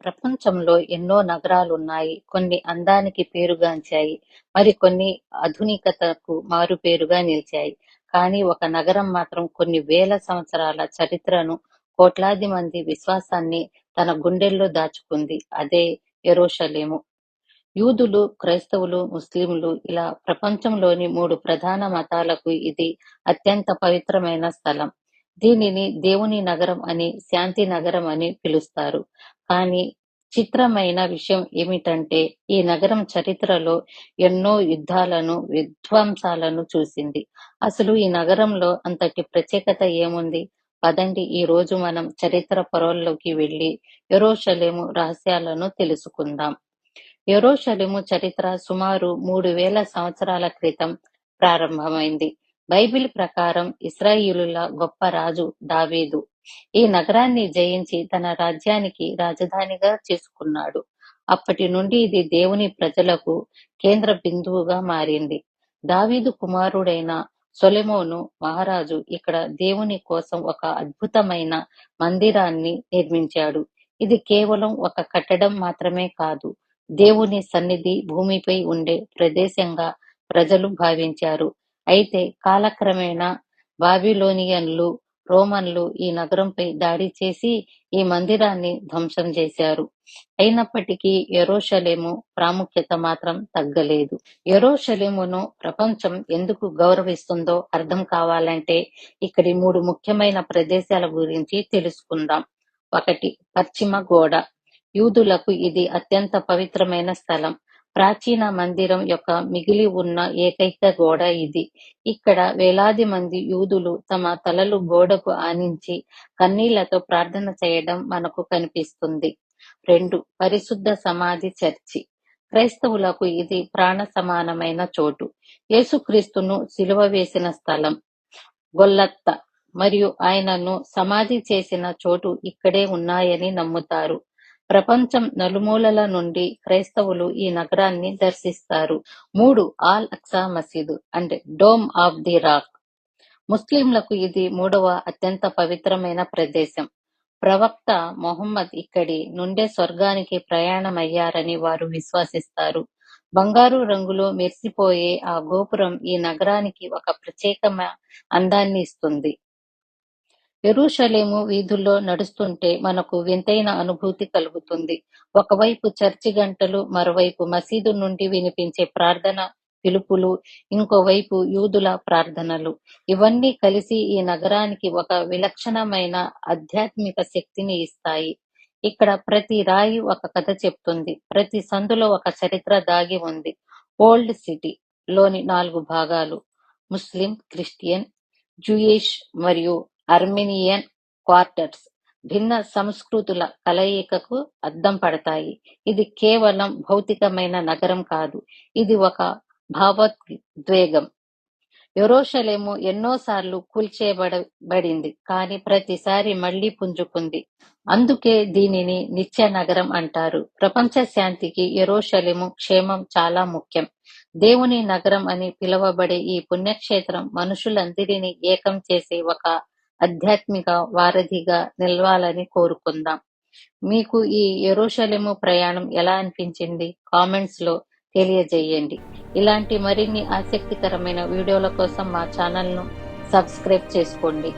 ప్రపంచంలో ఎన్నో నగరాలున్నాయి. కొన్ని అందానికి పేరుగాంచాయి. మరికొన్ని ఆధునికతకు మారుపేరుగా నిలిచాయి. కానీ ఒక నగరం మాత్రం కొన్ని వేల సంవత్సరాల చరిత్రను, కోట్లాది మంది విశ్వాసాన్ని తన గుండెల్లో దాచుకుంది. అదే యెరూషలేము. యూదులు, క్రైస్తవులు, ముస్లింలు ఇలా ప్రపంచంలోని మూడు ప్రధాన మతాలకు ఇది అత్యంత పవిత్రమైన స్థలం. దీనిని దేవుని నగరం అని, శాంతి నగరం అని పిలుస్తారు. కానీ చిత్రమైన విషయం ఏమిటంటే ఈ నగరం చరిత్రలో ఎన్నో యుద్ధాలను, విధ్వంసాలను చూసింది. అసలు ఈ నగరంలో అంతటి ప్రత్యేకత ఏముంది? పదండి ఈ రోజు మనం చరిత్ర పొరల్లోకి వెళ్ళి ఎరోషలేము రహస్యాలను తెలుసుకుందాం. ఎరోషలేము చరిత్ర సుమారు మూడు వేల సంవత్సరాల క్రితం ప్రారంభమైంది. బైబిల్ ప్రకారం ఇస్రాయిలుల గొప్ప రాజు దావీదు ఈ నగరాన్ని జయించి తన రాజ్యానికి రాజధానిగా చేసుకున్నాడు. అప్పటి నుండి ఇది దేవుని ప్రజలకు కేంద్ర బిందువుగా మారింది. దావీదు కుమారుడైన సొలెమోను మహారాజు ఇక్కడ దేవుని కోసం ఒక అద్భుతమైన మందిరాన్ని నిర్మించాడు. ఇది కేవలం ఒక కట్టడం మాత్రమే కాదు, దేవుని సన్నిధి భూమిపై ఉండే ప్రదేశంగా ప్రజలు భావించారు. అయితే కాలక్రమేణా బాబిలోనియన్లు, రోమన్లు ఈ నగరంపై దాడి చేసి ఈ మందిరాన్ని ధ్వంసం చేశారు. అయినప్పటికీ ఎరోషలేము ప్రాముఖ్యత మాత్రం తగ్గలేదు. ఎరోషలేమును ప్రపంచం ఎందుకు గౌరవిస్తుందో అర్థం కావాలంటే ఇక్కడి మూడు ముఖ్యమైన ప్రదేశాల గురించి తెలుసుకుందాం. ఒకటి పశ్చిమ గోడ యూదులకు ఇది అత్యంత పవిత్రమైన స్థలం. ప్రాచీన మందిరం యొక్క మిగిలి ఉన్న ఏకైక గోడ ఇది. ఇక్కడ వేలాది మంది యూదులు తమ తలలు గోడకు ఆనించి కన్నీళ్ళతో ప్రార్థన చేయడం మనకు కనిపిస్తుంది. రెండు పరిశుద్ధ సమాధి చర్చి క్రైస్తవులకు ఇది ప్రాణ సమానమైన చోటు. యేసుక్రీస్తును సిలువ వేసిన స్థలం. గొల్లత్త మరియు ఆయనను సమాధి చేసిన చోటు ఇక్కడే ఉన్నాయని నమ్ముతారు. ప్రపంచం నలుమూలల నుండి క్రైస్తవులు ఈ నగరాన్ని దర్శిస్తారు. మూడు ఆల్ అక్సా మసీదు and Dome of the Rock ముస్లింలకు ఇది మూడవ అత్యంత పవిత్రమైన ప్రదేశం. ప్రవక్త మొహమ్మద్ ఇక్కడి నుండే స్వర్గానికి ప్రయాణమయ్యారని వారు విశ్వసిస్తారు. బంగారు రంగులో మెరిసిపోయే ఆ గోపురం ఈ నగరానికి ఒక ప్రత్యేకమైన అందాన్ని ఇస్తుంది. యెరూషలేము వీధుల్లో నడుస్తుంటే మనకు వింతైన అనుభూతి కలుగుతుంది. ఒకవైపు చర్చి గంటలు, మరోవైపు మసీదు నుండి వినిపించే ప్రార్థన పిలుపులు, ఇంకోవైపు యూదుల ప్రార్థనలు. ఇవన్నీ కలిసి ఈ నగరానికి ఒక విలక్షణమైన ఆధ్యాత్మిక శక్తిని ఇస్తాయి. ఇక్కడ ప్రతి రాయి ఒక కథ చెప్తుంది. ప్రతి సందులో ఒక చరిత్ర దాగి ఉంది. ఓల్డ్ సిటీ లోని నాలుగు భాగాలు ముస్లిం, క్రిస్టియన్, జూయిష్ మరియు అర్మేనియన్ క్వార్టర్స్ భిన్న సంస్కృతుల కలయికకు అద్దం పడతాయి. ఇది కేవలం భౌతికమైన నగరం కాదు, ఇది ఒక భావోద్వేగం. యెరూషలేము ఎన్నోసార్లు కూల్చేయబడబడింది కానీ ప్రతిసారి మళ్ళీ పుంజుకుంది. అందుకే దీనిని నిత్య నగరం అంటారు. ప్రపంచ శాంతికి ఎరోషలేము క్షేమం చాలా ముఖ్యం. దేవుని నగరం అని పిలువబడే ఈ పుణ్యక్షేత్రం మనుషులందరినీ ఏకం చేసే ఒక ఆధ్యాత్మిక వారధిగా నిలవాలని కోరుకుందాం. మీకు ఈ ఎరోషలేము ప్రయాణం ఎలా అనిపించింది? కామెంట్స్లో తెలియజేయండి. ఇలాంటి మరిన్ని ఆసక్తికరమైన వీడియోల కోసం మా ఛానల్ను సబ్స్క్రైబ్ చేసుకోండి.